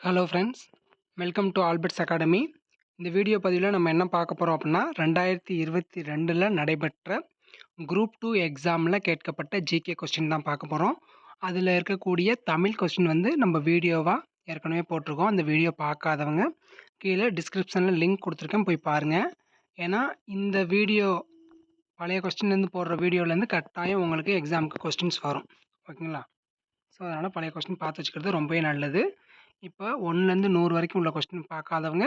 Hello friends welcome to Albert's academy இந்த video பதிவில் நம்ம என்ன பார்க்க போகிறோம் அப்படின்னா ரெண்டாயிரத்தி இருபத்தி ரெண்டில் நடைபெற்ற குரூப் டூ எக்ஸாமில் கேட்கப்பட்ட ஜிகே கொஸ்டின் தான் பார்க்க போகிறோம் அதில் இருக்கக்கூடிய தமிழ் கொஸ்டின் வந்து நம்ம வீடியோவாக ஏற்கனவே போட்டிருக்கோம். அந்த வீடியோ பார்க்காதவங்க கீழே டிஸ்கிரிப்ஷனில் லிங்க் கொடுத்துருக்கேன். போய் பாருங்கள் ஏன்னா இந்த வீடியோ பழைய கொஸ்டின்லேருந்து போடுற வீடியோலேருந்து கட்டாயம் உங்களுக்கு எக்ஸாமுக்கு கொஸ்டின்ஸ் வரும். ஓகேங்களா ஸோ அதனால் பழைய கொஸ்டின் பார்த்து வச்சுக்கிறது ரொம்பவே நல்லது. இப்போ ஒன்றுலேருந்து நூறு வரைக்கும் உள்ள கொஸ்டின் பார்க்காதவங்க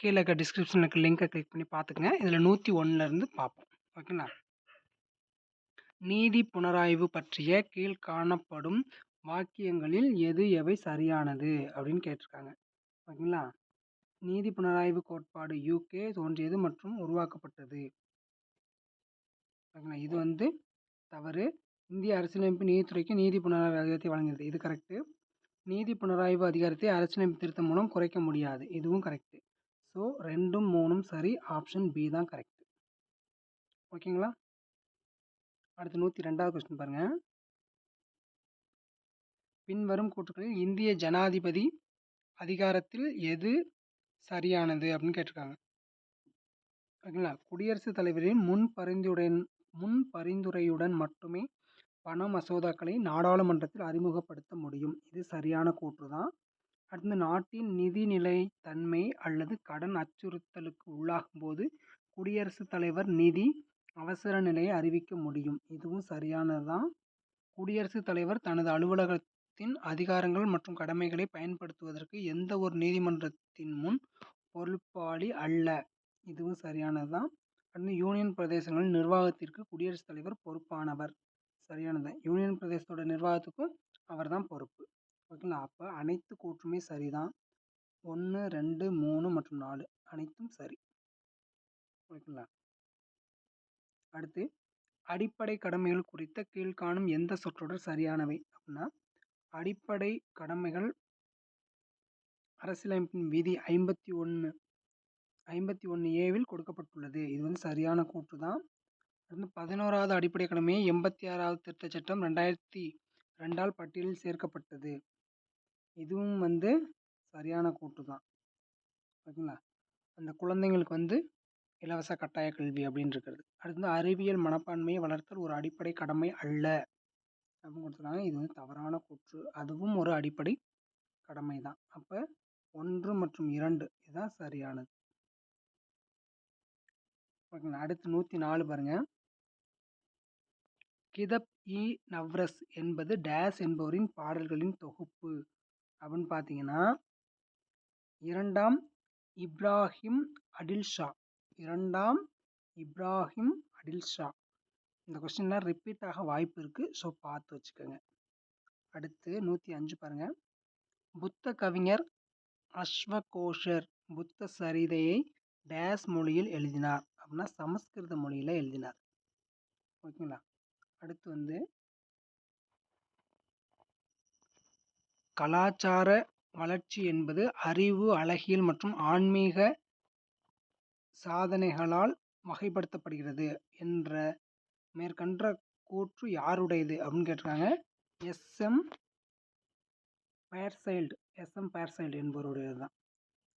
கீழே இருக்க டிஸ்கிரிப்ஷனில் இருக்க லிங்கை கிளிக் பண்ணி பார்த்துக்குங்க இதில் நூற்றி ஒன்றுலேருந்து பார்ப்போம் ஓகேங்களா நீதி புனராய்வு பற்றிய கீழ் காணப்படும் வாக்கியங்களில் எது எவை சரியானது? அப்படின்னு கேட்டிருக்காங்க. ஓகேங்களா நீதி புனராய்வு கோட்பாடு யூகே தோன்றியது மற்றும் உருவாக்கப்பட்டது. ஓகேங்களா இது வந்து தவறு. இந்திய அரசியலமைப்பு நீதித்துறைக்கு நீதி புனராய்வு அதிகாரத்தை வழங்குகிறது இது கரெக்டு நீதி புனராய்வு அதிகாரத்தை அரசியலமைப்பு திருத்தம் மூலம் குறைக்க முடியாது. இதுவும் கரெக்டு ஸோ ரெண்டும் மூணும் சரி ஆப்ஷன் பி தான் கரெக்ட் ஓகேங்களா அடுத்து நூற்றி ரெண்டாவது கொஸ்டின் பாருங்கள் பின்வரும் கூற்றுக்களில் இந்திய ஜனாதிபதி அதிகாரத்தில் எது சரியானது அப்படின்னு கேட்டிருக்காங்க. ஓகேங்களா குடியரசுத் தலைவரின் முன் பரிந்துரையுடன் முன் பரிந்துரையுடன் மட்டுமே பண மசோதாக்களை நாடாளுமன்றத்தில் அறிமுகப்படுத்த முடியும். இது சரியான கூற்று தான். அடுத்து நாட்டின் நிதிநிலை தன்மை அல்லது கடன் அச்சுறுத்தலுக்கு உள்ளாகும் போது குடியரசுத் தலைவர் நிதி அவசர நிலையை அறிவிக்க முடியும். இதுவும் சரியானது தான். குடியரசுத் தலைவர் தனது அலுவலகத்தின் அதிகாரங்கள் மற்றும் கடமைகளை பயன்படுத்துவதற்கு எந்த ஒரு நீதிமன்றத்தின் முன் பொறுப்பாளி அல்ல. இதுவும் சரியானது தான். அடுத்து யூனியன் பிரதேசங்களின் நிர்வாகத்திற்கு குடியரசுத் தலைவர் பொறுப்பானவர். சரியானது. யூனியன் பிரதேசத்தோட நிர்வாகத்துக்கும் அவர் தான் பொறுப்பு. ஓகேங்களா? அப்போ அனைத்து கூற்றுமே சரி தான் ஒன்று ரெண்டு மூணு மற்றும் நாலு அனைத்தும் சரி. ஓகேங்களா? அடுத்து அடிப்படை கடமைகள் குறித்த கீழ்காணும் எந்த சொற்றொடர் சரியானவை? அப்படின்னா அடிப்படை கடமைகள் அரசியலமைப்பின் விதி ஐம்பத்தி ஒன்று ஐம்பத்தி ஒன்று ஏவில் கொடுக்கப்பட்டுள்ளது. இது வந்து சரியான கூற்று தான் தொடர்ந்து பதினோராவது அடிப்படை கடமையை எண்பத்தி ஆறாவது திருத்த சட்டம் ரெண்டாயிரத்தி ரெண்டால் பட்டியலில் சேர்க்கப்பட்டது. இதுவும் வந்து சரியான கூற்று தான். ஓகேங்களா? அந்த குழந்தைங்களுக்கு வந்து இலவச கட்டாய கல்வி அப்படின்னு இருக்கிறது. அடுத்து அறிவியல் மனப்பான்மையை வளர்த்தல் ஒரு அடிப்படை கடமை அல்ல அப்படின்னு கொடுத்துருக்காங்க. இது வந்து தவறான கூற்று அதுவும் ஒரு அடிப்படை கடமை தான். அப்போ ஒன்று மற்றும் இரண்டு இதுதான் சரியானது. ஓகேங்களா? அடுத்து நூற்றி நாலு பாருங்கள் கிதப் இ நவ்ரஸ் என்பது டேஸ் என்பவரின் பாடல்களின் தொகுப்பு. அப்படின்னு பார்த்தீங்கன்னா இரண்டாம் இப்ராஹிம் அடில்ஷா இரண்டாம் இப்ராஹிம் அடில்ஷா. இந்த கொஸ்டின்லாம் ரிப்பீட் ஆக வாய்ப்பு இருக்குது ஸோ பார்த்து வச்சுக்கோங்க. அடுத்து நூற்றி அஞ்சு பாருங்கள் புத்த கவிஞர் அஸ்வகோஷர் புத்த சரிதையை டேஸ் மொழியில் எழுதினார். அப்படின்னா சமஸ்கிருத மொழியில் எழுதினார். ஓகேங்களா? அடுத்து வந்து கலாச்சார வளர்ச்சி என்பது அறிவு அழகியல் மற்றும் ஆன்மீக சாதனைகளால் வகைப்படுத்தப்படுகிறது என்ற மேற்கண்ட கூற்று யாருடையது அப்படின்னு கேட்டிருக்காங்க. எஸ்எம் பேர்சைல்டு எஸ்எம் பேர்சைல்டு என்பவருடையது தான்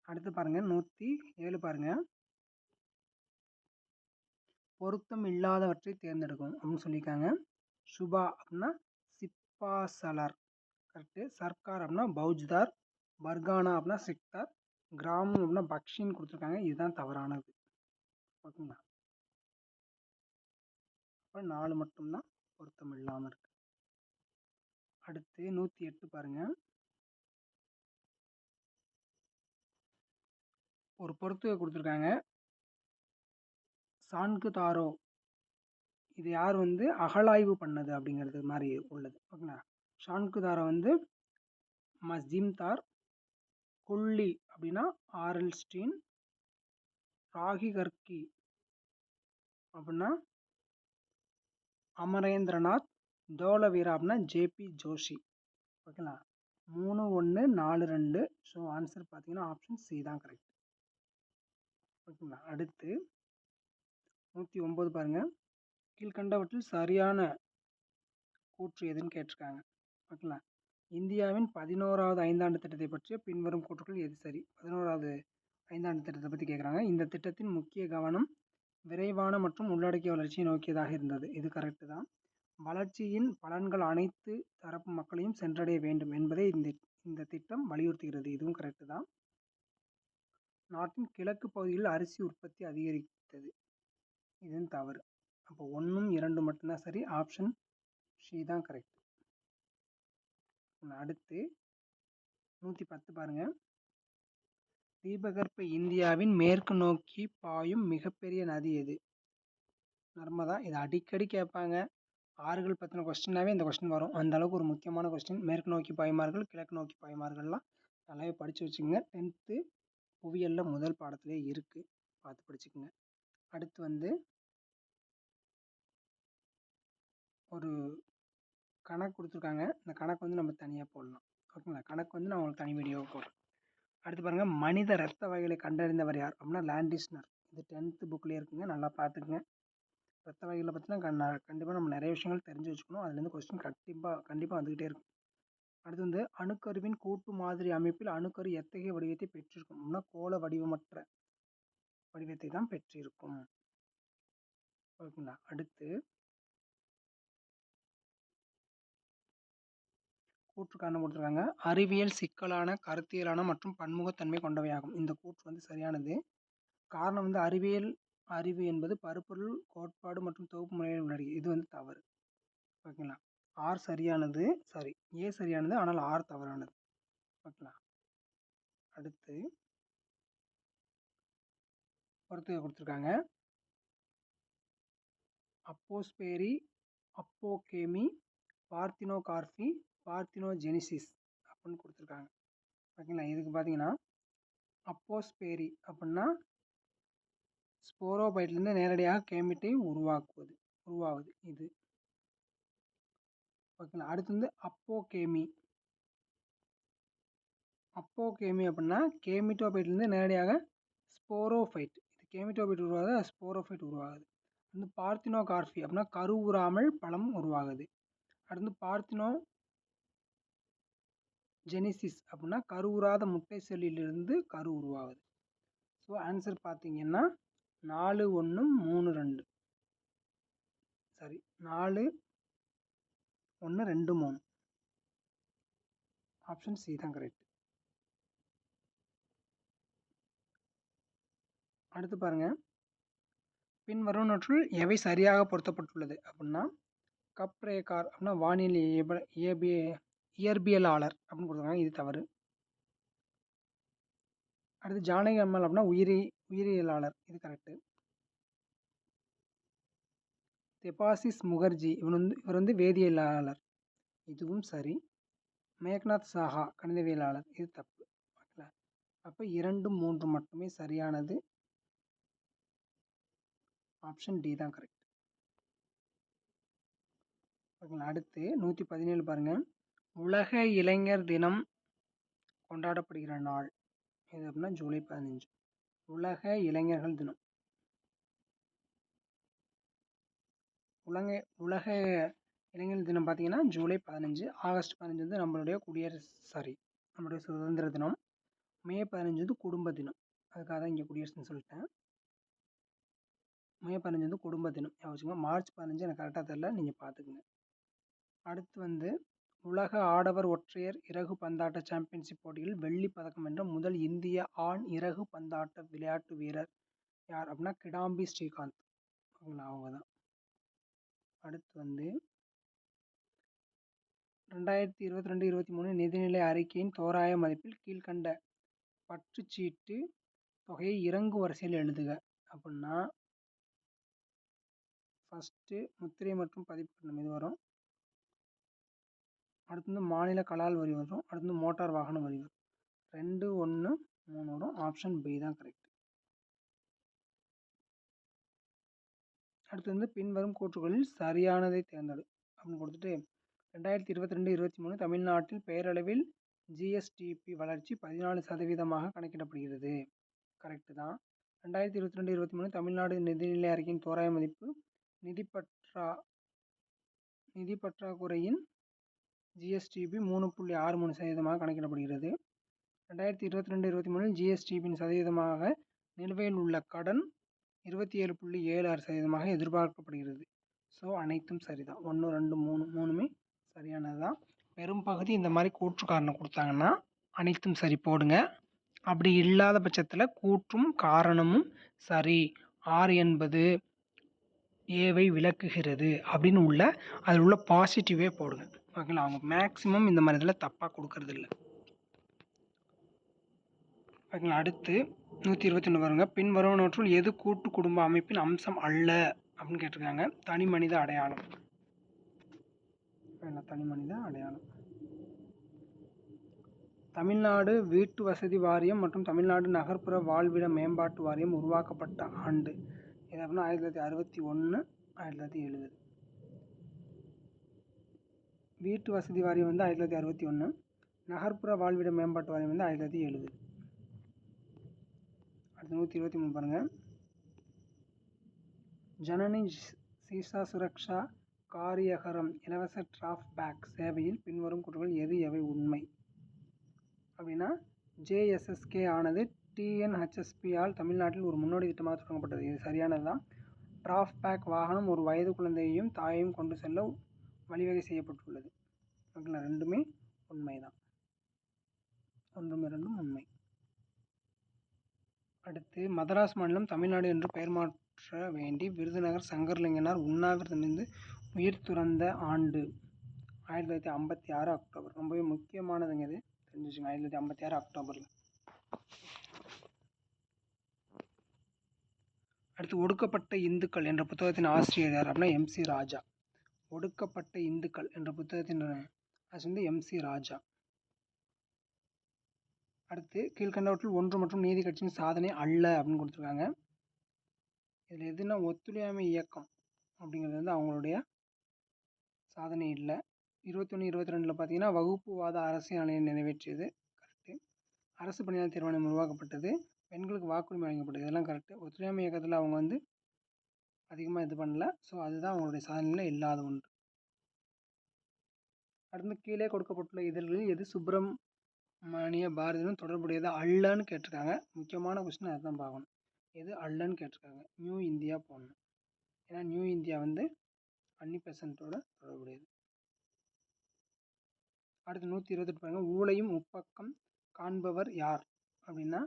அடுத்து பாருங்கள் நூற்றி ஏழு பாருங்கள் பொருத்தம் இல்லாதவற்றை தேர்ந்தெடுக்கும் அப்படின்னு சொல்லியிருக்காங்க. சுபா அப்படின்னா சிப்பாசலர். கரெக்டு சர்க்கார் அப்படின்னா பௌஜ்தார். பர்கானா அப்படின்னா சிக்தார் கிராமம் அப்படின்னா பக்ஷின்னு கொடுத்துருக்காங்க. இதுதான் தவறானது. ஓகேங்களா? அப்போ நாலு மட்டும்தான் பொருத்தம் இல்லாமல் இருக்கு. அடுத்து நூற்றி எட்டு பாருங்கள் ஒரு பொறுத்துகை கொடுத்துருக்காங்க. சான்கு தாரோ. இது யார் வந்து அகழாய்வு பண்ணது அப்படிங்கிறது மாதிரி உள்ளது. ஓகேங்களா? ஷான்கு தாரோ வந்து மஸ்ஜிம்தார் குள்ளி அப்படின்னா ஆர்எல் ஸ்டீன் ராகி கர்கி அப்படின்னா அமரேந்திரநாத் தோலவீரா அப்படின்னா ஜேபி ஜோஷி. ஓகேங்களா? மூணு ஒன்று நாலு ரெண்டு. ஸோ ஆன்சர் பார்த்தீங்கன்னா ஆப்ஷன் சி தான் கரெக்ட் ஓகேங்களா? அடுத்து நூற்றி ஒம்பது பாருங்கள் கீழ்கண்டவற்றில் சரியான கூற்று எதுன்னு கேட்டிருக்காங்க. ஓகேங்களா இந்தியாவின் பதினோராவது ஐந்தாண்டு திட்டத்தை பற்றிய பின்வரும் கூற்றுக்கள் எது சரி? பதினோராவது ஐந்தாண்டு திட்டத்தை பற்றி கேட்குறாங்க. இந்த திட்டத்தின் முக்கிய கவனம் விரைவான மற்றும் உள்ளடக்கிய வளர்ச்சியை நோக்கியதாக இருந்தது. இது கரெக்டு தான். வளர்ச்சியின் பலன்கள் அனைத்து தரப்பு மக்களையும் சென்றடைய வேண்டும் என்பதை இந்த இந்த திட்டம் வலியுறுத்துகிறது. இதுவும் கரெக்டு தான். நாட்டின் கிழக்கு பகுதியில் அரிசி உற்பத்தி அதிகரித்தது. இதுவும் தவறு. அப்போ ஒன்றும் இரண்டு மட்டும்தான் சரி. ஆப்ஷன் ஷி தான் கரெக்ட் அடுத்து நூற்றி பத்து பாருங்கள் தீபகற்ப இந்தியாவின் மேற்கு நோக்கி பாயும் மிகப்பெரிய நதி எது? நர்மதா. இதை அடிக்கடி கேட்பாங்க. ஆறுகள் பற்றின கொஸ்டினாவே இந்த கொஸ்டின் வரும். அந்த அளவுக்கு ஒரு முக்கியமான கொஸ்டின் மேற்கு நோக்கி பாய்மார்கள் கிழக்கு நோக்கி பாய்மார்கள்லாம் நல்லாவே படித்து வச்சுக்கோங்க. டென்த்து புவியியலில் முதல் பாடத்திலே இருக்குது பார்த்து படிச்சுக்கோங்க. அடுத்து வந்து ஒரு கணக்கு கொடுத்துருக்காங்க. இந்த கணக்கு வந்து நம்ம தனியாக போடலாம். ஓகேங்களா? கணக்கு வந்து நான் உங்களுக்கு தனி வீடியோ போடுறேன். அடுத்து பாருங்கள் மனித ரத்த வகைகளை கண்டறிந்தவர் யார் அப்படின்னா லேண்டிஸ்னர் இது டென்த்து புக்லேயே இருக்குங்க. நல்லா பார்த்துக்குங்க. ரத்த வகைகளை பற்றினா கண்டிப்பாக நம்ம நிறைய விஷயங்கள் தெரிஞ்சு வச்சுக்கணும். அதுலேருந்து கொஸ்டின் கண்டிப்பாக கண்டிப்பாக வந்துக்கிட்டே இருக்கும். அடுத்து வந்து அணுக்கருவின் கூட்டு மாதிரி அமைப்பில் அணுக்கரு எத்தகைய வடிவத்தை பெற்றிருக்கும்? அப்படின்னா கோல வடிவமற்ற வடிவத்தை தான் பெற்றிருக்கும். ஓகேங்களா அடுத்து கூற்று காரணம் கொடுத்துருக்காங்க. அறிவியல் சிக்கலான கருத்தியலான மற்றும் பன்முகத்தன்மை கொண்டவையாகும். இந்த கூற்று வந்து சரியானது. காரணம் வந்து அறிவியல் அறிவு என்பது பருப்பொருள் கோட்பாடு மற்றும் தொகுப்பு முறையில் உள்ளடக்கி இது வந்து தவறு. ஓகேங்களா ஆர் சரியானது சாரி ஏ சரியானது ஆனால் ஆர் தவறானது. ஓகேங்களா அடுத்து ஒருத்தர் கொடுத்துருக்காங்க. அப்போஸ்பேரி அப்போகேமி பார்த்தினோ கார்ஃபி பார்த்தினோஜெனிசிஸ் அப்படின்னு கொடுத்துருக்காங்க. ஓகேங்களா? இதுக்கு பார்த்தீங்கன்னா அப்போஸ்பேரி அப்படின்னா ஸ்போரோபைட்லேருந்து நேரடியாக கேமிட்டை உருவாக்குவது உருவாகுது இது. ஓகேங்களா? அடுத்து வந்து அப்போகேமி. அப்போகேமி அப்படின்னா கேமிட்டோபைட்லேருந்து நேரடியாக ஸ்போரோஃபைட் கேமிட்டோபைட் உருவாகுது ஸ்போரோஃபைட் உருவாகுது. வந்து பார்த்தினோ கார்ஃபி அப்படின்னா கருவுறாமல் பழம் உருவாகுது. அடுத்து பார்த்தினோ ஜெனிசிஸ் அப்படின்னா கருவுறாத முட்டை செல்லிலிருந்து கரு உருவாகுது. ஸோ ஆன்சர் பார்த்தீங்கன்னா நாலு ஒன்று மூணு ரெண்டு. சரி நாலு ஒன்று ரெண்டு மூணு. ஆப்ஷன் சி தான் கரெக்ட் அடுத்து பாருங்கள் பின்வரும் பின்வருவனற்றுள் எவை சரியாக பொருத்தப்பட்டுள்ளது? அப்படின்னா கப்ரேகார் அப்படின்னா வானிலை இயற்பிய இயற்பியலாளர் அப்படின்னு கொடுத்துருக்காங்க. இது தவறு. அடுத்து ஜானகி அம்மல் அப்படின்னா உயிரி உயிரியலாளர். இது கரெக்டு தெபாசிஸ் முகர்ஜி இவன் வந்து இவர் வந்து வேதியியலாளர். இதுவும் சரி. மேக்நாத் சாஹா கணிதவியலாளர். இது தப்பு. ஓகேங்களா அப்போ இரண்டும் மூன்று மட்டுமே சரியானது. ஆப்ஷன் டி தான் கரெக்ட் ஓகேங்களா அடுத்து நூற்றி பதினேழு பாருங்கள் உலக இளைஞர் தினம் கொண்டாடப்படுகிற நாள். எது அப்படின்னா ஜூலை பதினஞ்சு. உலக இளைஞர்கள் தினம். உலக உலக இளைஞர் தினம் பார்த்தீங்கன்னா ஜூலை பதினஞ்சு ஆகஸ்ட் பதினஞ்சு வந்து நம்மளுடைய குடியரசு சாரி நம்மளுடைய சுதந்திர தினம். மே பதினஞ்சு வந்து குடும்ப தினம். அதுக்காக தான் இங்கே குடியரசுன்னு சொல்லிட்டேன். மே பதினஞ்சு வந்து குடும்ப தினம். யோசிச்சுங்க மார்ச் பதினஞ்சு எனக்கு கரெக்டாக தெரில நீங்கள் பார்த்துக்குங்க அடுத்து வந்து உலக ஆடவர் ஒற்றையர் இறகு பந்தாட்ட சாம்பியன்ஷிப் போட்டியில் வெள்ளி பதக்கம் வென்ற முதல் இந்திய ஆண் இறகு பந்தாட்ட விளையாட்டு வீரர் யார் அப்படின்னா கிடாம்பி ஸ்ரீகாந்த். அவங்களா அவங்க தான். அடுத்து வந்து ரெண்டாயிரத்தி இருபத்தி ரெண்டு இருபத்தி மூணு நிதிநிலை அறிக்கையின் தோராய மதிப்பில் கீழ்கண்ட பற்றுச்சீட்டு தொகையை இறங்கு வரிசையில் எழுதுக அப்படின்னா ஃபஸ்ட்டு முத்திரை மற்றும் பதிப்பு இது வரும். அடுத்து வந்து மாநில கலால் வரி வரும். அடுத்து வந்து மோட்டார் வாகன வரி வரும். ரெண்டு ஒன்று மூணு வரும். ஆப்ஷன் பி தான் கரெக்ட் அடுத்து வந்து பின்வரும் கூற்றுகளில் சரியானதை தேர்ந்தெடு. அப்படின்னு கொடுத்துட்டு ரெண்டாயிரத்தி இருபத்தி ரெண்டு இருபத்தி மூணு தமிழ்நாட்டில் பெயரளவில் ஜிஎஸ்டிபி வளர்ச்சி பதினாலு சதவீதமாக கணக்கிடப்படுகிறது. கரெக்டு தான். ரெண்டாயிரத்தி இருபத்தி ரெண்டு இருபத்தி மூணு தமிழ்நாடு நிதிநிலை அறிக்கையின் தோராய மதிப்பு நிதிப்பற்றா நிதி பற்றாக்குறையின் ஜிஎஸ்டிபி மூணு புள்ளி ஆறு மூணு சதவீதமாக கணக்கிடப்படுகிறது. ரெண்டாயிரத்தி இருபத்தி ரெண்டு இருபத்தி மூணில் ஜிஎஸ்டிபியின் சதவீதமாக நிலுவையில் உள்ள கடன் இருபத்தி ஏழு புள்ளி ஏழு ஆறு சதவீதமாக எதிர்பார்க்கப்படுகிறது. ஸோ அனைத்தும் சரிதான். ஒன்று ரெண்டு மூணு மூணுமே சரியானது தான் பெரும் பகுதி இந்த மாதிரி கூற்று காரணம் கொடுத்தாங்கன்னா அனைத்தும் சரி போடுங்க. அப்படி இல்லாத பட்சத்தில் கூற்றும் காரணமும் சரி. ஆறு என்பது ஏவை விளக்குகிறது அப்படின்னு உள்ள அதில் உள்ள பாசிட்டிவே போடுங்க. ஓகேங்களா அவங்க மேக்ஸிமம் இந்த மாதிரி இதில் தப்பாக கொடுக்கறது இல்லை ஓகேங்களா அடுத்து நூற்றி இருபத்தி ஒன்று வருங்க பின் வருவனவற்றுள் எது கூட்டு குடும்ப அமைப்பின் அம்சம் அல்ல அப்படின்னு கேட்டிருக்காங்க. தனி மனித அடையாளம். தனி மனித அடையாளம். தமிழ்நாடு வீட்டு வசதி வாரியம் மற்றும் தமிழ்நாடு நகர்ப்புற வாழ்விட மேம்பாட்டு வாரியம் உருவாக்கப்பட்ட ஆண்டு. இது அப்படின்னா ஆயிரத்தி தொள்ளாயிரத்தி அறுபத்தி ஒன்று ஆயிரத்தி தொள்ளாயிரத்தி எழுபது வீட்டு வசதி வாரியம் வந்து ஆயிரத்தி தொள்ளாயிரத்தி அறுபத்தி ஒன்று நகர்ப்புற வாழ்விட மேம்பாட்டு வாரியம் வந்து ஆயிரத்தி தொள்ளாயிரத்தி எழுபது அடுத்து நூற்றி இருபத்தி மூணு பாருங்கள் ஜனனி சீசா சுரக்ஷா காரியகரம் இலவச டிராஃப் பேக் சேவையில் பின்வரும் குற்றங்கள் எது எவை உண்மை அப்படின்னா ஜேஎஸ்எஸ்கே ஆனது டிஎன்ஹெச்எஸ்பியால் தமிழ்நாட்டில் ஒரு முன்னோடி திட்டமாக தொடங்கப்பட்டது. இது சரியானது தான் டிராஃப் பேக் வாகனம் ஒரு வயது குழந்தையையும் தாயையும் கொண்டு செல்ல வழிவகை செய்யப்பட்டுள்ளது. ஓகேங்களா ரெண்டுமே உண்மை தான் ஒன்றும் இரண்டும் உண்மை. அடுத்து மதராஸ் மாநிலம் தமிழ்நாடு என்று பெயர் மாற்ற வேண்டி விருதுநகர் சங்கர்லிங்கனார் உண்ணாவிரதமிருந்து உயிர் துறந்த ஆண்டு ஆயிரத்தி தொள்ளாயிரத்தி ஐம்பத்தி ஆறு அக்டோபர். ரொம்பவே முக்கியமானதுங்க இது. தெரிஞ்சு வச்சுங்க ஆயிரத்தி தொள்ளாயிரத்தி ஐம்பத்தி ஆறு அக்டோபரில். அடுத்து ஒடுக்கப்பட்ட இந்துக்கள் என்ற புத்தகத்தின் ஆசிரியர் யார் அப்படின்னா எம்சி ராஜா. ஒடுக்கப்பட்ட இந்துக்கள் என்ற புத்தகத்தின் ஆசிரியர் வந்து எம்சி ராஜா. அடுத்து கீழ்கண்டவற்றில் ஒன்று மற்றும் நீதி கட்சியின் சாதனை அல்ல அப்படின்னு கொடுத்துருக்காங்க. இதில் எதுனா ஒத்துழையாமை இயக்கம் அப்படிங்கிறது வந்து அவங்களுடைய சாதனை இல்லை. இருபத்தொன்று இருபத்தி ரெண்டில் பார்த்தீங்கன்னா வகுப்புவாத அரசியல் நிறைவேற்றியது. கரெக்டு அரசு பணியாளர் தீர்மானம் உருவாக்கப்பட்டது. பெண்களுக்கு வாக்குரிமை வழங்கப்பட்டது. இதெல்லாம் கரெக்டு ஒத்துழையாமை இயக்கத்தில் அவங்க வந்து அதிகமாக இது பண்ணல. ஸோ அதுதான் அவங்களுடைய சாதனையில் இல்லாத ஒன்று. அடுத்து கீழே கொடுக்கப்பட்டுள்ள இதழ்களில் எது சுப்பிரமணிய பாரதியுடன் தொடர்புடையது அல்லன்னு கேட்டிருக்காங்க. முக்கியமான கொஸ்டின் அதுதான் பார்க்கணும். எது அல்லன்னு கேட்டிருக்காங்க. நியூ இந்தியா போடணும். ஏன்னா நியூ இந்தியா வந்து அன்னி பெசன்ட்டோட தொடர்புடையது. அடுத்து நூற்றி இருபத்தெட்டு பாருங்கள் ஊழையும் உப்பக்கம் காண்பவர் யார்? அப்படின்னா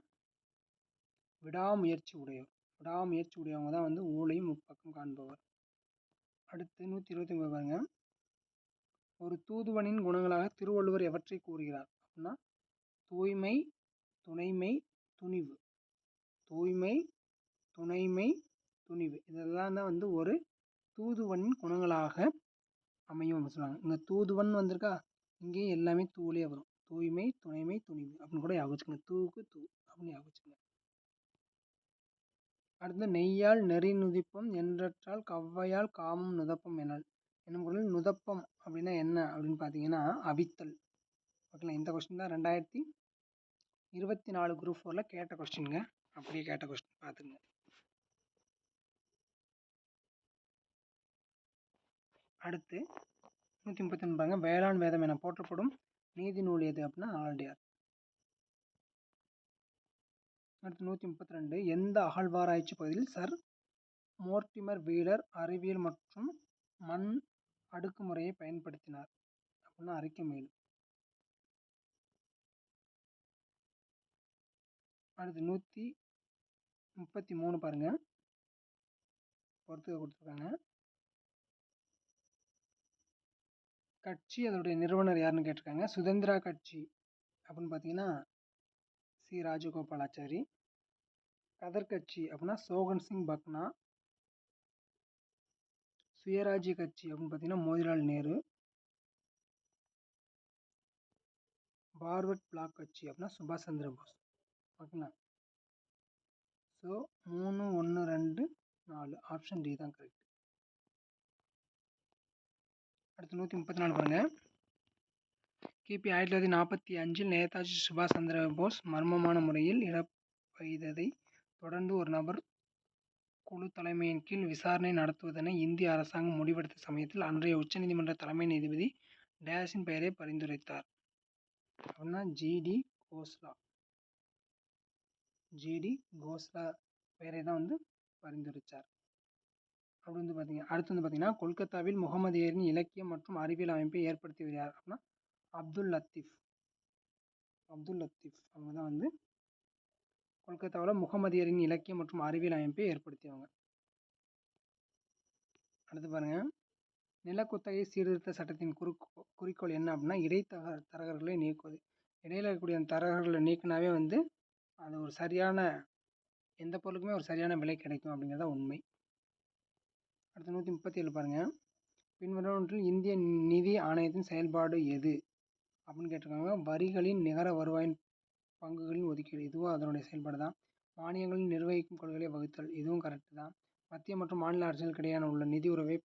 விடாமுயற்சி உடையவர். விடாமுயற்சி உடையவங்க தான் வந்து ஊழையும் முப்பக்கம் காண்பவர். அடுத்து நூற்றி இருபத்தி ஒன்பது பாருங்க. ஒரு தூதுவனின் குணங்களாக திருவள்ளுவர் எவற்றை கூறுகிறார்? அப்படின்னா தூய்மை துணைமை துணிவு. தூய்மை துணைமை துணிவு. இதெல்லாம் தான் வந்து ஒரு தூதுவனின் குணங்களாக அமையும் அப்படின்னு சொல்லுவாங்க. இங்கே தூதுவன் வந்திருக்கா? இங்கேயும் எல்லாமே தூளே வரும். தூய்மை துணைமை துணிவு அப்படின்னு கூட ஞாபகம் வச்சுக்கோங்க. தூக்கு தூ அப்படின்னு ஞாபகம் வச்சுக்கோங்க. அடுத்து நெய்யால் நெறி நுதிப்பம் என்றற்றால் கவ்வையால் காமம் நுதப்பம் எனல். என்னும் குரலில் நுதப்பம் அப்படின்னா என்ன அப்படின்னு பார்த்தீங்கன்னா அவித்தல். ஓகேங்களா? இந்த கொஸ்டின் தான் ரெண்டாயிரத்தி இருபத்தி நாலு குரூப் ஃபோரில் கேட்ட கொஸ்டின்ங்க அப்படியே கேட்ட கொஸ்டின் பார்த்துங்க அடுத்து நூற்றி முப்பத்தி ஒன்று வேளாண் வேதம் என போற்றப்படும் நீதி நூல் எது அப்படின்னா நாலடியார் அடுத்து நூற்றி முப்பத்தி ரெண்டு எந்த அகழ்வாராய்ச்சி பகுதியில் சர் மோர்டிமர் வீலர் அறிவியல் மற்றும் மண் அடுக்குமுறையை பயன்படுத்தினார்? அப்படின்னா அரிக்கமேல் அடுத்து நூற்றி முப்பத்தி மூணு பாருங்கள் பொறுத்துக்க கொடுத்துருக்காங்க. கட்சி அதோடைய நிறுவனர் யாருன்னு கேட்டிருக்காங்க? சுதந்திரா கட்சி. அப்படின்னு பார்த்தீங்கன்னா சி. ராஜகோபாலாச்சாரி கதர் கட்சி அப்படின்னா சோகன் சிங் பக்னா சுயராஜ்ய கட்சி அப்படின்னு பார்த்தீங்கன்னா மோதிலால் நேரு பார்வர்ட் பிளாக் கட்சி அப்படின்னா சுபாஷ் சந்திர போஸ். ஓகேங்களா? ஸோ மூணு ஒன்று ரெண்டு நாலு ஆப்ஷன் டி தான் கரெக்ட். அடுத்து நூற்றி முப்பத்தி நாலு பாருங்கள் கிபி ஆயிரத்தி தொள்ளாயிரத்தி நாற்பத்தி அஞ்சில் நேதாஜி சுபாஷ் சந்திர போஸ் மர்மமான முறையில் இழப்பெய்ததை தொடர்ந்து ஒரு நபர் குழு தலைமையின் கீழ் விசாரணை நடத்துவதென இந்திய அரசாங்கம் முடிவெடுத்த சமயத்தில் அன்றைய உச்சநீதிமன்ற தலைமை நீதிபதி டேஸின் பெயரை பரிந்துரைத்தார். அப்படின்னா ஜிடி கோஸ்லா. ஜிடி கோஸ்லா பெயரை தான் வந்து பரிந்துரைத்தார் அப்படி வந்து பார்த்தீங்க அடுத்து வந்து பார்த்தீங்கன்னா கொல்கத்தாவில் முகமதியரின் இலக்கியம் மற்றும் அறிவியல் அமைப்பை ஏற்படுத்தி வருகிறார் அப்படின்னா அப்துல் லத்தீஃப் அப்துல் லத்தீஃப் அவங்க தான் வந்து கொல்கத்தாவில் முகமதியரின் இலக்கியம் மற்றும் அறிவியல் அமைப்பை ஏற்படுத்தியவங்க. அடுத்து பாருங்க. நிலக்குத்தகை சீர்திருத்த சட்டத்தின் குறிக்கோ குறிக்கோள் என்ன அப்படின்னா இடைத்தக தரகர்களை நீக்குவது. இடையில் இருக்கக்கூடிய அந்த தரகர்களை நீக்கினாவே வந்து அது ஒரு சரியான எந்த பொருளுக்குமே ஒரு சரியான விலை கிடைக்கும் அப்படிங்கிறத உண்மை. அடுத்து நூற்றி முப்பத்தி ஏழு பாருங்கள் பின்வரும் இந்திய நிதி ஆணையத்தின் செயல்பாடு எது? அப்படின்னு கேட்டிருக்காங்க. வரிகளின் நிகர வருவாயின் பங்குகளின் ஒதுக்கீடு இதுவும் அதனுடைய செயல்பாடு தான் மானியங்களின் நிர்வகிக்கும் கொள்கைகளை வகுத்தல் இதுவும் கரெக்டு தான். மத்திய மற்றும் மாநில அரசுகளுக்கு இடையான உள்ள நிதி உறவை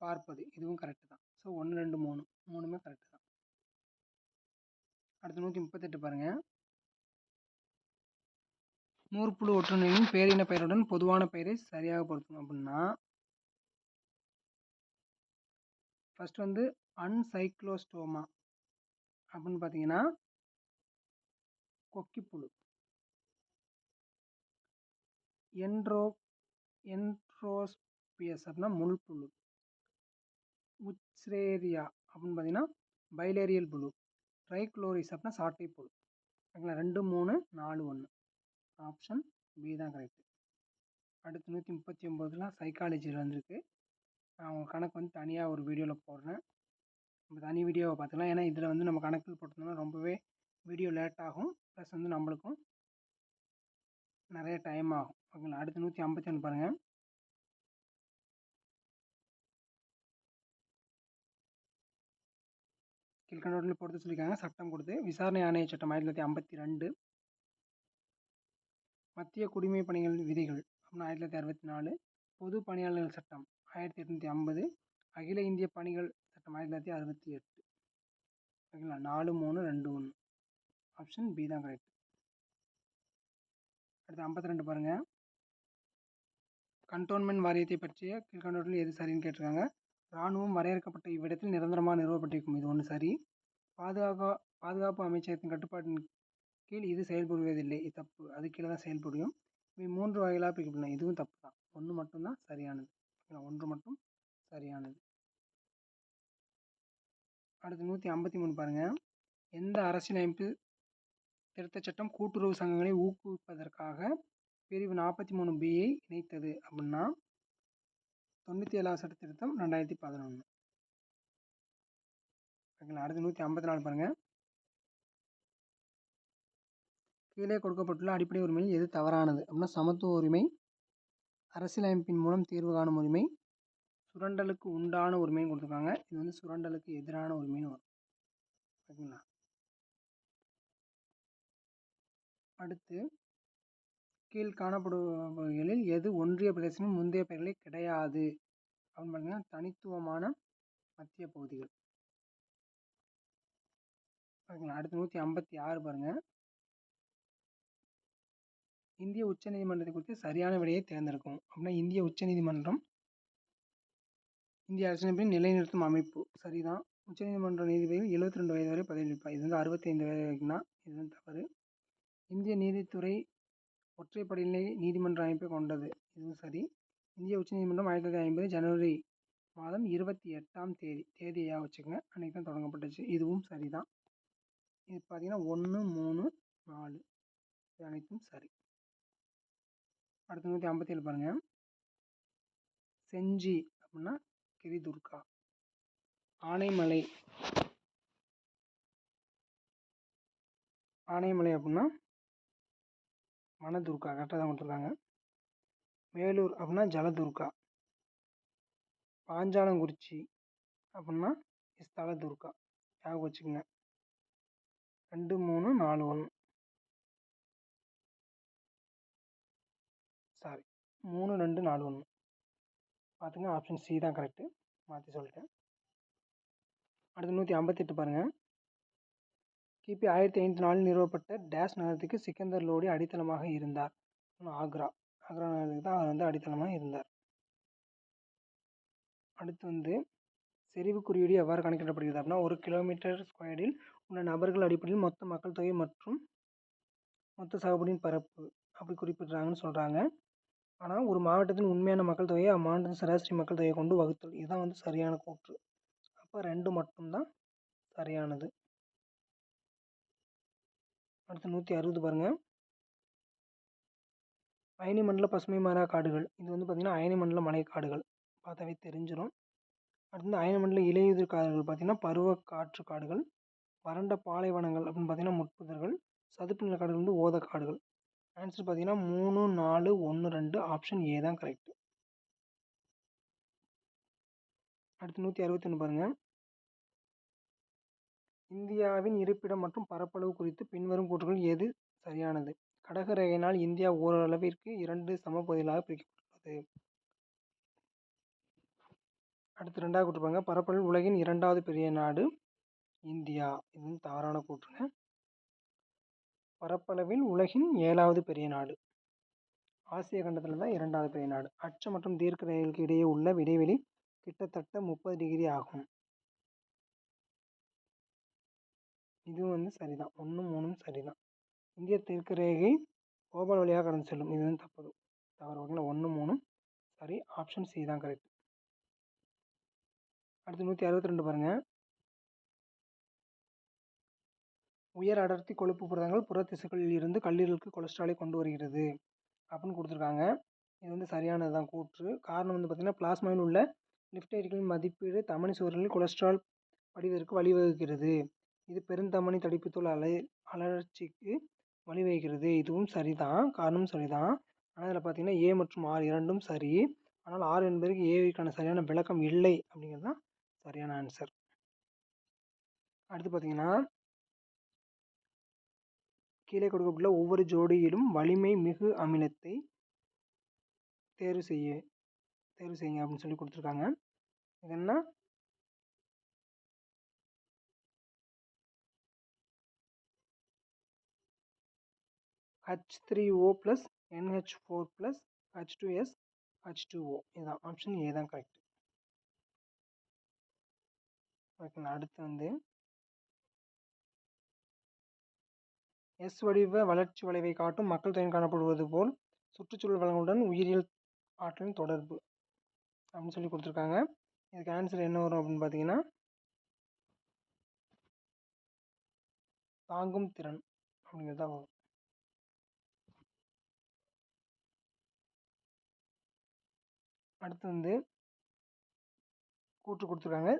பார்ப்பது இதுவும் கரெக்டு தான். ஸோ ஒன்று ரெண்டு மூணு. மூணுமே கரெக்டு தான். அடுத்து நூற்றி முப்பத்தெட்டு பாருங்கள் நூறுப்புழு ஒற்றுமையின் பேரின பெயருடன் பொதுவான பெயரை சரியாக பொருத்தணும் அப்படின்னா ஃபர்ஸ்ட் வந்து அன்சைக்ளோஸ்டோமா அப்படின்னு பார்த்தீங்கன்னா கொக்கிப்புழு. என்ட்ரோ என்ட்ரோஸ்பியஸ் அப்படின்னா முள்புழு. உச்ரேரியா அப்படின்னு பார்த்தீங்கன்னா பைலேரியல் புழு. ட்ரைக்ளோரிஸ் அப்படின்னா சாட்டை புழு ஓகேங்களா? ரெண்டு மூணு நாலு ஒன்று ஆப்ஷன் பி தான் கரெக்டு அடுத்து நூற்றி முப்பத்தி ஒம்போதுலாம் சைக்காலஜியில் வந்திருக்கு. நான் உங்கள் கணக்கு வந்து தனியாக ஒரு வீடியோவில் போடுறேன். நம்ம தனி வீடியோவை பார்த்துக்கலாம். ஏன்னா இதில் வந்து நம்ம கணக்கு போட்டிருந்தோம்னா ரொம்பவே வீடியோ லேட் ஆகும். ப்ளஸ் வந்து நம்மளுக்கும் நிறைய டைம் ஆகும். ஓகேங்களா? அடுத்து நூற்றி ஐம்பத்தி ஒன்று பாருங்கள் கீழ்கண்டோட்டில் பொறுத்து சொல்லியிருக்காங்க. சட்டம் கொடுத்து விசாரணை ஆணைய சட்டம் ஆயிரத்தி தொள்ளாயிரத்தி ஐம்பத்தி ரெண்டு. மத்திய குடிமை பணிகள் விதிகள் அப்படின்னா ஆயிரத்தி தொள்ளாயிரத்தி அறுபத்தி நாலு. பொது பணியாளர்கள் சட்டம் ஆயிரத்தி எட்நூற்றி ஐம்பது. அகில இந்திய பணிகள் சட்டம் ஆயிரத்தி தொள்ளாயிரத்தி அறுபத்தி எட்டு. ஓகேங்களா? நாலு மூணு ரெண்டு ஒன்று. ஆப்ஷன் பி தான் கரெக்ட் அடுத்து ஐம்பத்தி ரெண்டு பாருங்கள் கண்டோன்மெண்ட் வாரியத்தை பற்றிய கீழ்கண்டோட்டில் எது சரின்னு கேட்டிருக்காங்க? இராணுவம் வரையறுக்கப்பட்ட இவ்விடத்தில் நிரந்தரமாக நிறுவப்பட்டிருக்கும். இது ஒன்று சரி. பாதுகாக்க பாதுகாப்பு அமைச்சகத்தின் கட்டுப்பாட்டின் கீழ் இது செயல்படுவதில்லை. இது தப்பு. அது கீழே தான் செயல்படும். இவை மூன்று வகைகளாக பிரிக்கப்படலாம் இதுவும் தப்பு தான். ஒன்று மட்டும்தான் சரியானது. ஒன்று மட்டும் சரியானது. அடுத்து நூற்றி ஐம்பத்தி மூணு பாருங்கள் எந்த அரசியலமைப்பு திருத்தச் சட்டம் கூட்டுறவு சங்கங்களை ஊக்குவிப்பதற்காக பிரிவு நாற்பத்தி மூணு பியை இணைத்தது அப்படின்னா தொண்ணூற்றி ஏழாவது சட்ட திருத்தம் ரெண்டாயிரத்தி பதினொன்று ஓகேங்களா? அடுத்து நூற்றி ஐம்பத்தி நாலு பாருங்கள் கீழே கொடுக்கப்பட்டுள்ள அடிப்படை உரிமையில் எது தவறானது? அப்படின்னா சமத்துவ உரிமை அரசியலமைப்பின் மூலம் தீர்வு காணும் உரிமை சுரண்டலுக்கு உண்டான ஒரு மீன் கொடுத்துருக்காங்க. இது வந்து சுரண்டலுக்கு எதிரான உரிமைன்னு வரும். ஓகேங்களா? அடுத்து கீழ் காணப்படுபவைகளில் எது ஒன்றிய பிரதேசமும் முந்தைய பெயர்களே கிடையாது. அப்படின்னு பார்த்தீங்கன்னா தனித்துவமான மத்திய பகுதிகள். ஓகேங்களா? அடுத்து நூற்றி ஐம்பத்தி ஆறு பாருங்கள் இந்திய உச்சநீதிமன்றத்தை குறித்து சரியான விடையை தேர்ந்தெடுக்கும். அப்படின்னா இந்திய உச்சநீதிமன்றம் இந்திய அரசியலமைப்பின் நிலைநிறுத்தும் அமைப்பு. சரிதான். உச்சநீதிமன்ற நீதிபதிகள் எழுபத்தி ரெண்டு வயது வரை பதவியேற்பார் இது வந்து அறுபத்தைந்து வயது வரைக்கும் தான் இது வந்து தவறு. இந்திய நீதித்துறை ஒற்றைப்படைநிலை நீதிமன்ற அமைப்பை கொண்டது. இதுவும் சரி. இந்திய உச்சநீதிமன்றம் ஆயிரத்தி தொள்ளாயிரத்தி ஐம்பது ஜனவரி மாதம் இருபத்தி எட்டாம் தேதி தேதியாக வச்சுக்கோங்க. அன்றைக்கி தான் தொடங்கப்பட்டுச்சு. இதுவும் சரி தான் இது பார்த்திங்கன்னா ஒன்று மூணு நாலு. இது அனைத்தும் சரி. அடுத்து நூற்றி ஐம்பத்தேழு பாருங்கள் செஞ்சி அப்படின்னா கிரிதுர்கா. ஆனைமலை. ஆனைமலை அப்படின்னா மனதுர்கா கரெக்டாக தான் கொடுத்துருக்காங்க வேலூர் அப்படின்னா ஜலதுர்கா. பாஞ்சாலங்குறிச்சி அப்படின்னா ஸ்தல துர்கா ஞாபகம் வச்சுக்கோங்க. ரெண்டு மூணு நாலு ஒன்று சாரி மூணு ரெண்டு நாலு ஒன்று பார்த்துங்க ஆப்ஷன் சி தான் கரெக்டு மாற்றி சொல்லிட்டேன். அடுத்து நூற்றி ஐம்பத்தெட்டு பாருங்கள் கிபி ஆயிரத்தி ஐநூற்றி நாலில் நிறுவப்பட்ட டேஷ் நகரத்துக்கு சிக்கந்தர் லோடி அடித்தளமாக இருந்தார். ஆக்ரா. ஆக்ரா நகரத்துக்கு தான் அவர் வந்து அடித்தளமாக இருந்தார். அடுத்து வந்து செறிவு குறியீடு எவ்வாறு கணக்கிடப்படுகிறது அப்படின்னா ஒரு கிலோமீட்டர் ஸ்கொயரில் உள்ள நபர்கள் அடிப்படையில் மொத்த மக்கள் தொகை மற்றும் மொத்த சாகுபடியின் பரப்பு அப்படி குறிப்பிடுறாங்கன்னு சொல்கிறாங்க ஆனால் ஒரு மாவட்டத்தின் உண்மையான மக்கள் தொகையை அம்மாவட்டத்தின் சராசரி மக்கள் தொகையை கொண்டு வகுத்தல். இதுதான் வந்து சரியான கூற்று. அப்போ ரெண்டு மட்டும்தான் சரியானது. அடுத்து நூற்றி அறுபது பாருங்கள் அயனி மண்டல பசுமை மாறா காடுகள். இது வந்து பார்த்திங்கன்னா அயனி மண்டல மலைக்காடுகள் பார்த்தாவே தெரிஞ்சிடும் அடுத்து வந்து அயனி மண்டல இலையுதிர் காடுகள் பார்த்திங்கன்னா பருவ காற்று காடுகள் வறண்ட பாலைவனங்கள் அப்படின்னு பார்த்திங்கன்னா முட்புதர்கள் சதுப்பு நில காடுகள் வந்து ஓத காடுகள். ஆன்சர் பார்த்தீங்கன்னா மூணு நாலு ஒன்று ரெண்டு ஆப்ஷன் ஏ தான் கரெக்ட் அடுத்து நூற்றி அறுபத்தொன்று பாருங்கள் இந்தியாவின் இருப்பிடம் மற்றும் பரப்பளவு குறித்து பின்வரும் கூற்றுகள் எது? சரியானது. கடகரேகையினால் இந்தியா ஓரளவிற்கு இரண்டு சமப்பகுதிகளாக பிரிக்கப்பட்டுள்ளது. அடுத்து ரெண்டாவது கூற்று பாருங்க. பரப்பளவில் உலகின் இரண்டாவது பெரிய நாடு இந்தியா. இது தவறான கூற்றுங்க. பரப்பளவில் உலகின் ஏழாவது பெரிய நாடு. ஆசிய கண்டத்தில் தான் இரண்டாவது பெரிய நாடு. அச்ச மற்றும் தீர்க்க ரேகைகளுக்கு இடையே உள்ள இடைவெளி கிட்டத்தட்ட முப்பது டிகிரி ஆகும். இதுவும் வந்து சரிதான். ஒன்றும் மூணும் சரிதான். இந்திய தெற்கு ரேகை கோபால் வழியாக கடந்து செல்லும். இது வந்து தப்பு. தவறு. ஓகேங்களா ஒன்று மூணும் சரி. ஆப்ஷன் சி தான் கரெக்ட் அடுத்து நூற்றி அறுபத்தி ரெண்டு பாருங்கள் உயர் அடர்த்தி கொழுப்பு புரதங்கள் புற திசுக்களில் இருந்து கல்லீரலுக்கு கொலஸ்ட்ராலை கொண்டு வருகிறது அப்படின்னு கொடுத்துருக்காங்க. இது வந்து சரியானது தான் கூற்று. காரணம் வந்து பார்த்திங்கன்னா பிளாஸ்மாவில் உள்ள லிப்டைடுகளின் மதிப்பீடு தமனி சுவர்களில் கொலஸ்ட்ரால் படிவதற்கு வழிவகுக்கிறது. இது பெருந்தமனி தடிப்புத்தோல் அலை அலர்ச்சிக்கு வழிவகுக்கிறது. இதுவும் சரிதான். காரணம் சரிதான். ஆனால் இதில் பார்த்தீங்கன்னா ஏ மற்றும் ஆர் இரண்டும் சரி. ஆனால் ஆர் என்பதற்கு ஏவிற்கான சரியான விளக்கம் இல்லை அப்படிங்கிறது தான் சரியான ஆன்சர் அடுத்து பார்த்தீங்கன்னா கீழே கொடுக்கப்பட்டுள்ள ஒவ்வொரு ஜோடியிலும் வலிமை மிகு அமிலத்தை தேர்வு செய்ய தேர்வு செய்யுங்க அப்படின்னு சொல்லி கொடுத்துருக்காங்க. இது H three O plus NH four plus H two S H two O இதுதான் ஆப்ஷன் ஏ தான் கரெக்ட் ஓகேங்களா அடுத்து வந்து எஸ் வடிவ வளர்ச்சி வளைவை காட்டும் மக்கள் தொகை காணப்படுவது போல் சுற்றுச்சூழல் வளங்களுடன் உயிரியல் ஆற்றலின் தொடர்பு அப்படின்னு சொல்லி கொடுத்துருக்காங்க. இதுக்கு ஆன்சர் என்ன வரும் அப்படின்னு பார்த்தீங்கன்னா தாங்கும் திறன் அப்படிங்கிறது தான் வரும். அடுத்து வந்து கூற்று கொடுத்துருக்காங்க.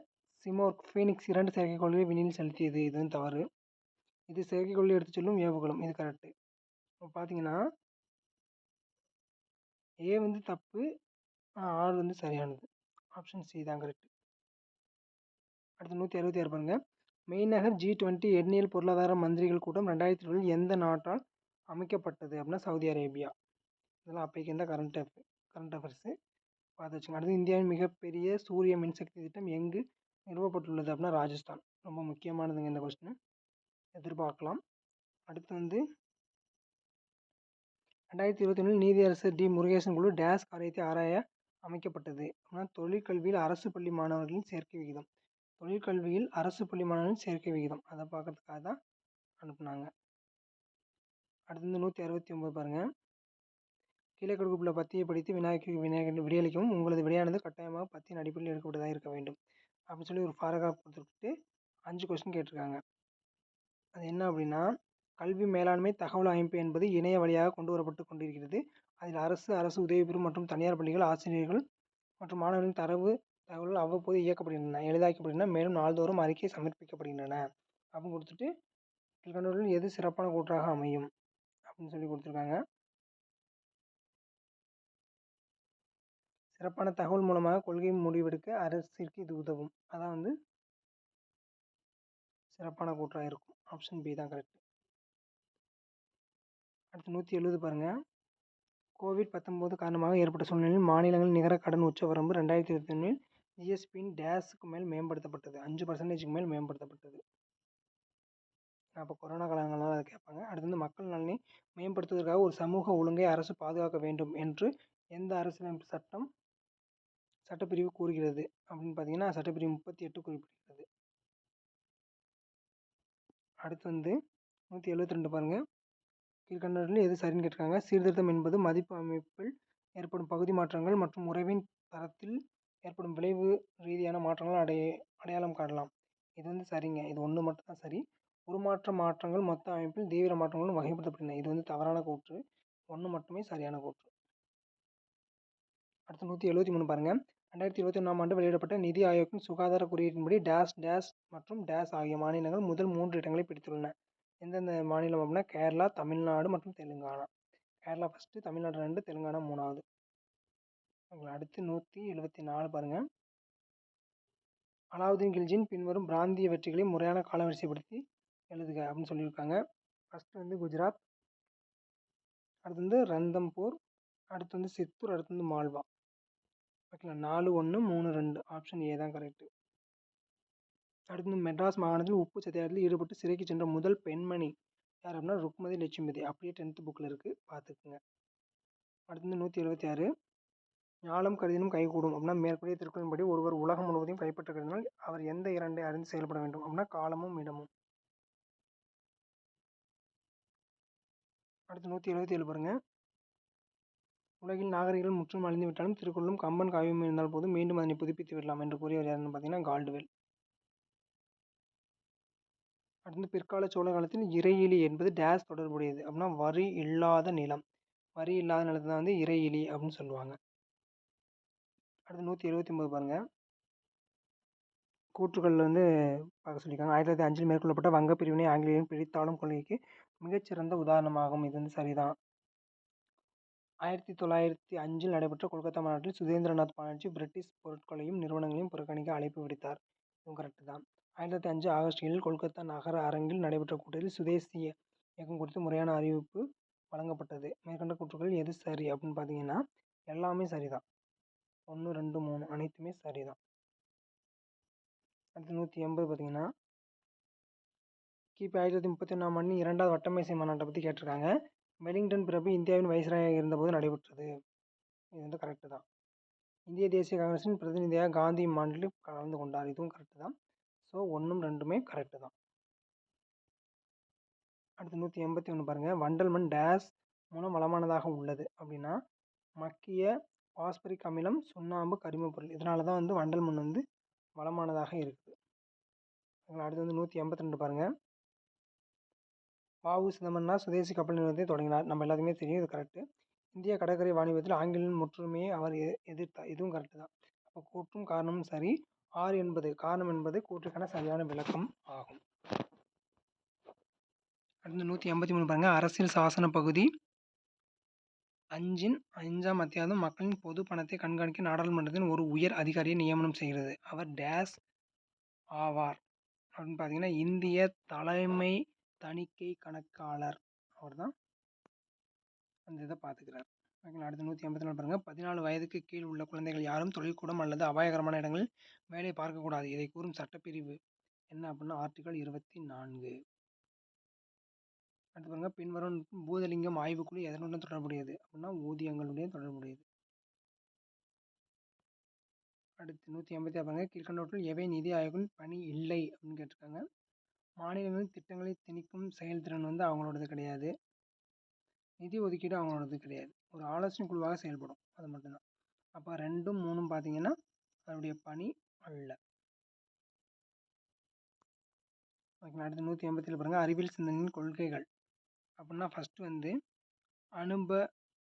சிமோர்க் ஃபீனிக்ஸ் இரண்டு செயற்கைக்கோள்களை விண்ணில் செலுத்தியது. இது வந்து தவறு. இது செயற்கைக்கோளில் எடுத்து செல்லும் ஏவுகலம் இது கரெக்டு இப்போ பார்த்தீங்கன்னா ஏ வந்து தப்பு ஆறு வந்து சரியானது. ஆப்ஷன் சி தான் கரெக்ட் அடுத்து நூற்றி அறுபத்தி ஆறு பாருங்கள் மெய்நகர் ஜி டுவெண்ட்டி எண்ணியல் பொருளாதார மந்திரிகள் கூட்டம் ரெண்டாயிரத்தி இருபதில் எந்த நாட்டால் அமைக்கப்பட்டது அப்படின்னா சவுதி அரேபியா. இதெல்லாம் அப்பைக்கு இருந்தால் கரண்ட் அஃபேர் கரண்ட் அஃபேர்ஸு பார்த்து வச்சுங்க. அடுத்து இந்தியாவின் மிகப்பெரிய சூரிய மின்சக்தி திட்டம் எங்கு நிறுவப்பட்டுள்ளது அப்படின்னா ராஜஸ்தான். ரொம்ப முக்கியமானதுங்க இந்த கொஸ்டின் எதிர்பார்க்கலாம். அடுத்து வந்து ரெண்டாயிரத்தி இருபத்தி ஒன்றில் நீதியரசர் டி. முருகேசன் குழு டேஸ் காரியத்தை ஆராய அமைக்கப்பட்டது. அப்படின்னா தொழிற்கல்வியில் அரசு பள்ளி மாணவர்களின் சேர்க்கை விகிதம். தொழிற்கல்வியில் அரசு பள்ளி மாணவர்களின் சேர்க்கை விகிதம். அதை பார்க்கறதுக்காக தான் அனுப்புனாங்க. அடுத்து வந்து நூற்றி அறுபத்தி ஒம்பது பாருங்கள் கீழே கொடுக்கப்பட்டுள்ள பத்தியை படித்து வினாய்க்கு வினாய்க்கு விடையளிக்கவும் உங்களது விடையானது கட்டாயமாக பத்தியின் அடிப்படையில் எடுக்கப்பட்டதாக இருக்க வேண்டும். அப்படின்னு சொல்லி ஒரு பாராகிராஃப் கொடுத்துட்டு அஞ்சு கொஸ்டின் கேட்டிருக்காங்க. அது என்ன அப்படின்னா கல்வி மேலாண்மை தகவல் அமைப்பு என்பது இணைய வழியாக கொண்டு வரப்பட்டு கொண்டிருக்கிறது. அதில் அரசு அரசு உதவி பெறும் மற்றும் தனியார் பள்ளிகள் ஆசிரியர்கள் மற்றும் மாணவர்களின் தரவு தகவல்கள் அவ்வப்போது இயக்கப்படுகின்றன எளிதாக்கப்படுகின்றன மேலும் நாள்தோறும் அறிக்கை சமர்ப்பிக்கப்படுகின்றன. அப்படின்னு கொடுத்துட்டு கீழ்கண்டவர்களில் எது சிறப்பான கூற்றாக அமையும்? அப்படின்னு சொல்லி கொடுத்துருக்காங்க. சிறப்பான தகவல் மூலமாக கொள்கை முடிவெடுக்க அரசிற்கு இது உதவும். அதான் வந்து சிறப்பான கூற்றாக இருக்கும். ஆப்ஷன் பி தான் கரெக்ட் அடுத்து நூற்றி எழுபது பாருங்கள் கோவிட் பத்தொம்போது காரணமாக ஏற்பட்ட சூழ்நிலையில் மாநிலங்கள் நிகர கடன் உச்சவரம்பு ரெண்டாயிரத்தி இருபத்தி ஒன்றில் ஜிஎஸ்பியின் டேஸுக்கு மேல் மேம்படுத்தப்பட்டது. அஞ்சு பர்சன்டேஜுக்கு மேல் மேம்படுத்தப்பட்டது. அப்போ கொரோனா காலங்களால் அதை கேட்பாங்க. அடுத்து வந்து மக்கள் நலனை மேம்படுத்துவதற்காக ஒரு சமூக ஒழுங்கை அரசு பாதுகாக்க வேண்டும் என்று எந்த அரசியலமைப்பு சட்டம் சட்டப்பிரிவு கூறுகிறது அப்படின்னு பார்த்தீங்கன்னா சட்டப்பிரிவு முப்பத்தி எட்டு குறிப்பிடுகிறது. அடுத்து வந்து நூற்றி எழுபத்தி ரெண்டு பாருங்கள் கீழ்கண்டவற்றில் எது சரின்னு கேட்டிருக்காங்க. சீர்திருத்தம் என்பது மதிப்பு அமைப்பில் ஏற்படும் பகுதி மாற்றங்கள் மற்றும் உறவின் தரத்தில் ஏற்படும் விளைவு ரீதியான மாற்றங்கள் அடைய அடையாளம் காணலாம். இது வந்து சரிங்க. இது ஒன்று மட்டும் தான் சரி. உருமாற்ற மாற்றங்கள் மொத்த அமைப்பில் தீவிர மாற்றங்களும் வகைப்படுத்தப்படுகின்றன. இது வந்து தவறான கூற்று. ஒன்று மட்டுமே சரியான கூற்று. அடுத்து நூற்றி எழுபத்தி மூணு பாருங்கள் ரெண்டாயிரத்தி இருபத்தி ஒன்றாம் ஆண்டு வெளியிடப்பட்ட நிதி ஆயோக்கின் சுகாதார குறியீட்டின்படி டேஸ் டேஸ் மற்றும் டேஸ் ஆகிய மாநிலங்கள் முதல் மூன்று இடங்களை பிடித்துள்ளன எந்தெந்த மாநிலம் அப்படின்னா கேரளா தமிழ்நாடு மற்றும் தெலுங்கானா. கேரளா ஃபஸ்ட்டு தமிழ்நாடு ரெண்டு தெலுங்கானா மூணாவது. அடுத்து நூற்றி எழுபத்தி நாலு பாருங்கள் அலாவுதீன் கில்ஜின் பின்வரும் பிராந்திய வெற்றிகளை முறையான காலவரிசைப்படுத்தி எழுதுக அப்படின்னு சொல்லியிருக்காங்க. ஃபஸ்ட்டு வந்து குஜராத் அடுத்து வந்து ரந்தம்பூர் அடுத்து வந்து சித்தூர் அடுத்து வந்து மால்வா. ஓகேங்களா நாலு ஒன்று மூணு ரெண்டு. ஆப்ஷன் ஏ தான் கரெக்டு அடுத்து மெட்ராஸ் மாகாணத்தில் உப்பு சத்தியாகத்தில் ஈடுபட்டு சிறைக்கு சென்ற முதல் பெண்மணி யார் அப்படின்னா ருக்மதி லட்சுமதி. அப்படியே டென்த்து புக்கில் இருக்குது பார்த்துக்குங்க. அடுத்து வந்து நூற்றி எழுபத்தி ஆறு ஞாலம் கருதினும் கைகூடும் அப்படின்னா மேற்கூடிய திருக்குறளின்படி ஒருவர் உலகம் முழுவதையும் கைப்பற்றுகிறதுனால் அவர் எந்த இரண்டை அறிந்து செயல்பட வேண்டும் அப்படின்னா காலமும் இடமும். அடுத்து நூற்றி எழுபத்தி ஏழு பாருங்கள் உலகில் நாகரிகங்கள் முற்றும் அழிந்து விட்டாலும் திருக்குறளும் கம்பன் காவியம் இருந்தால் போதும். மீண்டும் அதனை புதுப்பித்து விடலாம் என்று கூறியவர் யாருன்னு பார்த்தீங்கன்னா கால்டுவெல். அடுத்து பிற்கால சோழ காலத்தில் இறையிலி என்பது டேஸ் தொடர்புடையது. அப்படின்னா வரி இல்லாத நிலம். வரி இல்லாத நிலத்தை தான் வந்து இறையிலி அப்படின்னு சொல்லுவாங்க. அடுத்து நூற்றி எழுபத்தி ஒம்பது பாருங்கள் கூற்றுக்கள் வந்து பார்க்க சொல்லியிருக்காங்க. ஆயிரத்தி தொள்ளாயிரத்தி அஞ்சில் மேற்கொள்ளப்பட்ட வங்க பிரிவினை ஆங்கிலேயரின் பிரித்தாளும் கொள்கைக்கு மிகச்சிறந்த உதாரணமாகும். இது வந்து சரிதான். ஆயிரத்தி தொள்ளாயிரத்தி அஞ்சில் நடைபெற்ற கொல்கத்தா மாநாட்டில் சுதேந்திரநாத் பானர்ஜி பிரிட்டிஷ் பொருட்களையும் நிறுவனங்களையும் புறக்கணிக்க அழைப்பு விடுத்தார். இதுவும் கரெக்டு தான். ஆயிரத்தி தொள்ளாயிரத்தி அஞ்சு ஆகஸ்ட் ஏழில் கொல்கத்தா நகர அரங்கில் நடைபெற்ற கூட்டத்தில் சுதேசிய இயக்கம் குறித்து முறையான அறிவிப்பு வழங்கப்பட்டது. மேற்கண்ட கூற்றுக்களில் எது சரி அப்படின்னு பார்த்தீங்கன்னா எல்லாமே சரிதான். ஒன்று ரெண்டு மூணு அனைத்துமே சரிதான். அடுத்து நூற்றி எண்பது பார்த்தீங்கன்னா கிபி ஆயிரத்தி தொள்ளாயிரத்தி முப்பத்தி ஒன்றாம் ஆண்டு இரண்டாவது வட்டமேசை மாநாட்டை பற்றி கேட்டிருக்காங்க. வெலிங்டன் பிறப்பு இந்தியாவின் வைஸ்ராயாக இருந்தபோது நடைபெற்றது. இது வந்து கரெக்டு தான். இந்திய தேசிய காங்கிரஸின் பிரதிநிதியாக காந்தி இம்மாண்டில் கலந்து கொண்டார். இதுவும் கரெக்டு தான். ஸோ ஒன்றும் ரெண்டுமே கரெக்டு தான். அடுத்து நூற்றி எண்பத்தி ஒன்று பாருங்கள் வண்டல் மண் டேஸ் மூலம் வளமானதாக உள்ளது. அப்படின்னா மக்கிய பாஸ்பரிக் அமிலம் சுண்ணாம்பு கரிமப் பொருள். இதனால தான் வந்து வண்டல் மண் வந்து வளமானதாக இருக்குது. அடுத்து வந்து நூற்றி எண்பத்தி ரெண்டு பாருங்கள் வாவு சிதம்பரனார் சுதேசி கப்பல் நிறுவனத்தை தொடங்கினார். நம்ம எல்லாத்துக்குமே தெரியும் இது கரெக்டு இந்திய கடற்கரை வாணிபத்தில் ஆங்கிலம் முற்றுமையை அவர் எ எதிர்த்தார். இதுவும் கரெக்டு தான். அப்போ கூற்றும் காரணமும் சரி. ஆறு என்பது காரணம் என்பது கூற்றுக்கான சரியான விளக்கம் ஆகும். அடுத்து நூற்றி எண்பத்தி மூணு பாருங்கள் அரசியல் சாசன பகுதி. அஞ்சின் அஞ்சாம் அத்தியாயம் மக்களின் பொது பணத்தை கண்காணிக்க நாடாளுமன்றத்தின் ஒரு உயர் அதிகாரியை நியமனம் செய்கிறது. அவர் டேஸ் ஆவார். அப்படின்னு பார்த்தீங்கன்னா இந்திய தலைமை தணிக்கை கணக்காளர். அவர் தான் அந்த இதை பார்த்துக்கிறார். ஓகேங்களா? அடுத்து நூற்றி ஐம்பத்தி நாலு பாருங்கள் பதினாலு வயதுக்கு கீழ் உள்ள குழந்தைகள் யாரும் தொழில்கூடம் அல்லது அபாயகரமான இடங்களில் வேலை பார்க்கக்கூடாது. இதை கூறும் சட்டப்பிரிவு என்ன அப்படின்னா ஆர்டிகல் இருபத்தி நான்கு. அடுத்து பாருங்கள் பின்வரும் பூதலிங்கம் ஆய்வுக்குழு எதனுடன் தொடர்புடையது? அப்படின்னா ஊதியங்களுடைய தொடர்புடையது. அடுத்து நூற்றி ஐம்பத்தி ஆறு பாருங்கள் கீழ்கண்டவற்றில் எவை நிதி ஆயோக்கின் பணி இல்லை அப்படின்னு கேட்டிருக்காங்க. மாநிலங்களின் திட்டங்களை திணிக்கும் செயல்திறன் வந்து அவங்களோடது கிடையாது. நிதி ஒதுக்கீடு அவங்களோடது கிடையாது. ஒரு ஆலோசனை குழுவாக செயல்படும். அது மட்டும்தான். அப்போ ரெண்டும் மூணும் பார்த்தீங்கன்னா அதனுடைய பணி அல்ல. ஓகேங்களா? அடுத்து நூற்றி எண்பத்தில் பாருங்கள் அறிவியல் சிந்தனையின் கொள்கைகள். அப்படின்னா ஃபஸ்ட்டு வந்து அனுப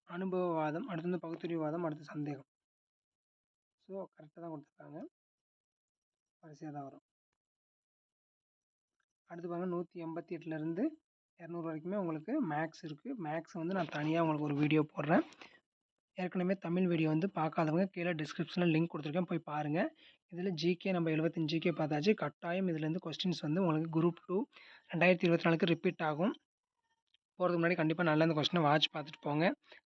அனுபவவாதம் அடுத்து வந்து பகுத்தறிவுவாதம் அடுத்து சந்தேகம். ஸோ கரெக்டாக தான் கொடுத்துருக்காங்க. வரிசையாக தான் வரும். அடுத்து பாருங்கள் நூற்றி எண்பத்தி எட்டுலேருந்து இரநூறு வரைக்குமே உங்களுக்கு மேக்ஸ் இருக்குது மேக்ஸ் வந்து நான் தனியாக உங்களுக்கு ஒரு வீடியோ போடுறேன். ஏற்கனவே தமிழ் வீடியோ வந்து பார்க்காதவங்க கீழே டிஸ்கிரிப்ஷனில் லிங்க் கொடுத்துருக்கேன். போய் பாருங்கள் இதில் ஜிகே நம்ம எழுபத்தஞ்சு ஜிகே பார்த்தாச்சு. கட்டாயம் இதுலேருந்து கொஸ்டின்ஸ் வந்து உங்களுக்கு குரூப் டூ ரெண்டாயிரத்தி இருபத்தி நாலுக்கு ரிப்பீட் ஆகும். போகிறதுக்கு முன்னாடி கண்டிப்பாக நல்லா இந்த கொஸ்டினை வாட்ச் பார்த்துட்டு போங்க.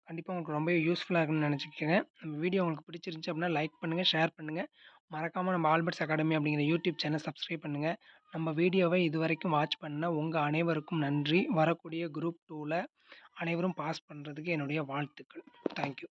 கண்டிப்பாக உங்களுக்கு ரொம்ப யூஸ்ஃபுல்லாக இருக்குன்னு நினச்சிக்கிறேன். நம்ம வீடியோ உங்களுக்கு பிடிச்சிருந்துச்சி அப்படின்னா லைக் பண்ணுங்கள் ஷேர் பண்ணுங்கள் மறக்காமல் நம்ம ஆல்பர்ட்ஸ் அகாடமி அப்படிங்கிற யூடியூப் சேனல் சப்ஸ்கிரைப் பண்ணுங்கள் நம்ம வீடியோவை இது வரைக்கும் வாட்ச் பண்ண உங்கள் அனைவருக்கும் நன்றி. வரக்கூடிய குரூப் டூவில் அனைவரும் பாஸ் பண்ணுறதுக்கு என்னுடைய வாழ்த்துக்கள். தேங்க்யூ.